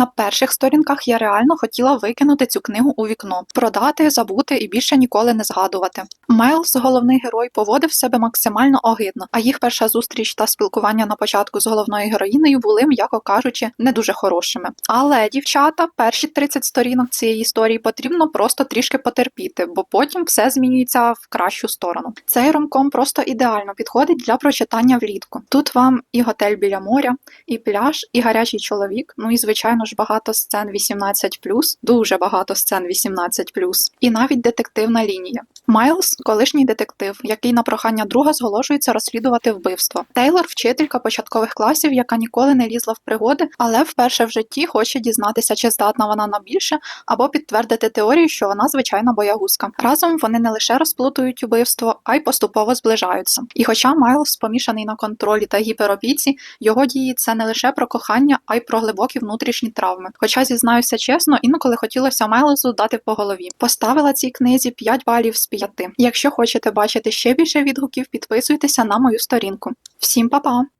На перших сторінках я реально хотіла викинути цю книгу у вікно, продати, забути і більше ніколи не згадувати. Майлз, головний герой, поводив себе максимально огидно, а їх перша зустріч та спілкування на початку з головною героїнею були, м'яко кажучи, не дуже хорошими. Але дівчата, перші 30 сторінок цієї історії потрібно просто трішки потерпіти, бо потім все змінюється в кращу сторону. Цей ромком просто ідеально підходить для прочитання влітку. Тут вам і готель біля моря, і пляж, і гарячий чоловік. Ну і звичайно ж багато сцен 18+, дуже багато сцен 18+, і навіть детективна лінія. Майлз колишній детектив, який на прохання друга зголошується розслідувати вбивство. Тейлор вчителька початкових класів, яка ніколи не лізла в пригоди, але вперше в житті хоче дізнатися, чи здатна вона на більше, або підтвердити теорію, що вона звичайна боягузка. Разом вони не лише розплутують убивство, а й поступово зближаються. І хоча Майлз помішаний на контролі та гіперопіці, його дії це не лише про кохання, а й про глибокі внутрішні травми. Хоча зізнаюся чесно, інколи хотілося Майлзу дати по голові. Поставила цій книзі 5 балів з 5. Якщо хочете бачити ще більше відгуків, підписуйтеся на мою сторінку. Всім па-па!